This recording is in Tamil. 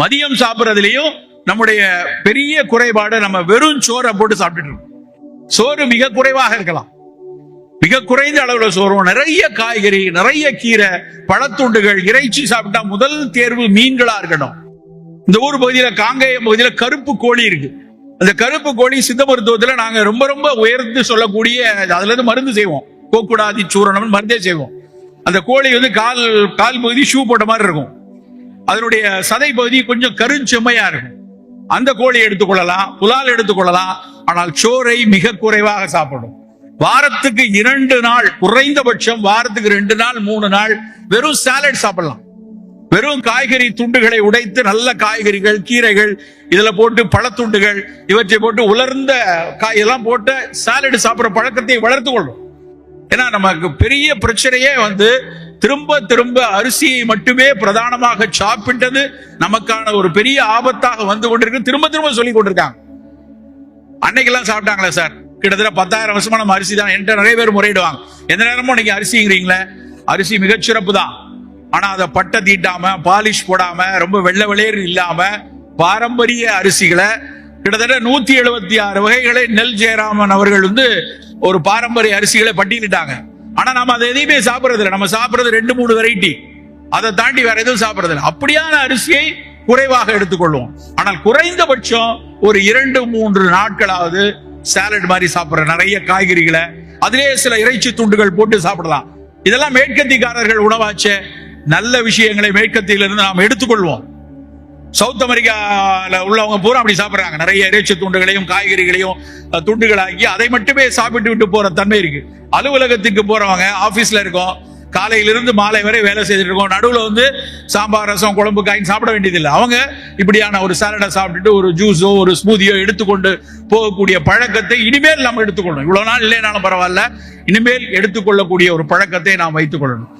மதியம் சாப்பிடுறதுலயும் நம்முடைய பெரிய குறைபாடு நம்ம வெறும் சோறை போட்டு சாப்பிட்டுட்டு இருக்கோம். சோறு மிக குறைவாக இருக்கலாம். மிக குறைந்த அளவுல சோறும். நிறைய காய்கறி நிறைய கீரை பழத்துண்டுகள் இறைச்சி சாப்பிட்டா முதல் தேர்வு மீன்களா இருக்கணும் இந்த ஊர் பகுதியில காங்கேயம் பகுதியில கருப்பு கோழி இருக்கு. அந்த கருப்பு கோழி சித்த மருத்துவத்துல நாங்க ரொம்ப ரொம்ப உயர்ந்து சொல்லக்கூடிய அதுல இருந்து மருந்து செய்வோம். கோக்குடாதி சூரணம் மருந்தே செய்வோம். அந்த கோழி வந்து கால் கால் பகுதி ஷூ போட்ட மாதிரி இருக்கும். அதனுடைய சதை பகுதி கொஞ்சம் கருஞ்செம்மையா இருக்கும் அந்த கோழி எடுத்துக்கொள்ளலாம் புலால் எடுத்துக்கொள்ளலாம் ஆனால் சோறை மிக குறைவாக சாப்பிடும். வாரத்துக்கு இரண்டு நாள் குறைந்தபட்சம் வாரத்துக்கு ரெண்டு நாள் மூணு நாள் வெறும் சாலட் சாப்பிடலாம். வெறும் காய்கறி துண்டுகளை உடைத்து நல்ல காய்கறிகள் கீரைகள் இதுல போட்டு பழத்துண்டுகள் இவற்றை போட்டு உலர்ந்த காய் எல்லாம் போட்டு சாலட் சாப்பிட்ற பழக்கத்தை வளர்த்து கொள்ளும். ஏன்னா நமக்கு பெரிய பிரச்சனையே வந்து திரும்ப திரும்ப அரிசியை மட்டுமே பிரதானமாக சாப்பிட்டது நமக்கான ஒரு பெரிய ஆபத்தாக வந்து கொண்டிருக்கு. திரும்ப திரும்ப சொல்லி கொண்டிருக்காங்க. அன்னைக்கெல்லாம் சாப்பிட்டாங்களே சார்? கிட்டத்தட்ட பத்தாயிரம் வருஷமா நம்ம அரிசி தான். என்கிட்ட நிறைய பேர் முறையிடுவாங்க. எந்த நேரமும் நீங்க அரிசிங்கிறீங்களே? அரிசி மிகச்சிறப்பு தான் ஆனா அதை பட்டை தீட்டாம பாலிஷ் போடாம ரொம்ப வெள்ளை வெளியேறு இல்லாம பாரம்பரிய அரிசிகளை கிட்டத்தட்ட நூத்தி எழுபத்தி ஆறு வகைகளை நெல் ஜெயராமன் அவர்கள் வந்து ஒரு பாரம்பரிய அரிசிகளை பட்டியலிட்டாங்க. ஆனா நம்ம அதை எதையுமே சாப்பிடுறது இல்லை நம்ம சாப்பிடுறது ரெண்டு மூணு வெரைட்டி அதை தாண்டி வேற எதுவும் சாப்பிடுறது இல்லை அப்படியான அரிசியை குறைவாக எடுத்துக்கொள்வோம். ஆனால் குறைந்தபட்சம் ஒரு இரண்டு மூன்று நாட்களாவது சாலட் மாதிரி சாப்பிடுற நிறைய காய்கறிகளை அதிலே சில இறைச்சி துண்டுகள் போட்டு சாப்பிடலாம். இதெல்லாம் மேற்கத்திக்காரர்கள் உணவாச்சே. நல்ல விஷயங்களை மேற்கத்தியிலிருந்து நாம் எடுத்துக்கொள்வோம். சவுத் அமெரிக்கால உள்ளவங்க பூரா அப்படி சாப்பிடுறாங்க. நிறைய இறைச்சி துண்டுகளையும் காய்கறிகளையும் துண்டுகளாக்கி அதை மட்டுமே சாப்பிட்டு விட்டு போற தன்மை இருக்கு. அலுவலகத்துக்கு போறவங்க ஆபீஸ்ல இருக்கோம். காலையிலிருந்து மாலை வரை வேலை செய்துட்டு இருக்கோம். நடுவில் வந்து சாம்பார் ரசம் குழம்பு காய் சாப்பிட வேண்டியதில்லை. அவங்க இப்படியான ஒரு சாலடை சாப்பிட்டுட்டு ஒரு ஜூஸோ ஒரு ஸ்மூதியோ எடுத்துக்கொண்டு போகக்கூடிய பழக்கத்தை இனிமேல் நாம் எடுத்துக்கொள்ளணும். இவ்வளவு நாள் இல்லைனாலும் பரவாயில்ல. இனிமேல் எடுத்துக்கொள்ளக்கூடிய ஒரு பழக்கத்தை நாம் வைத்துக் கொள்ளணும்.